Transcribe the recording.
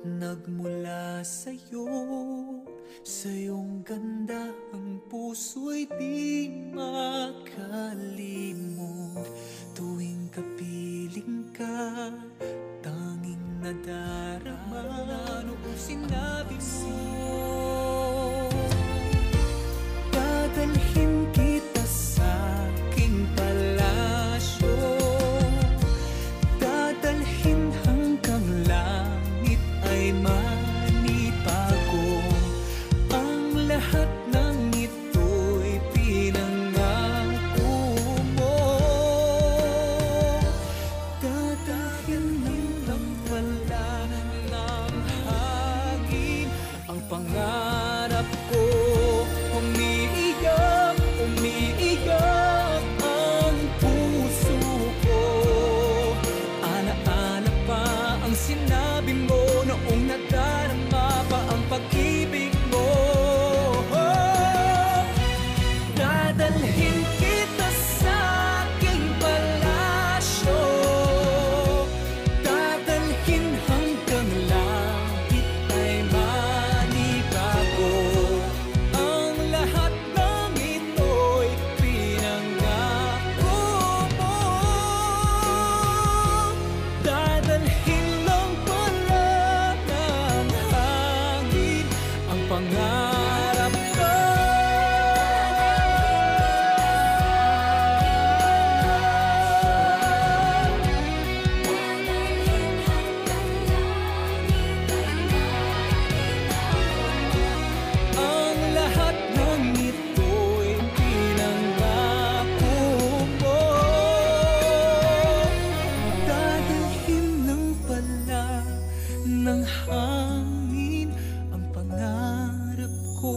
Nagmula sa'yo, sa iyong ganda Ang puso'y di makalimut. mga ng hangin ang pangarap ko.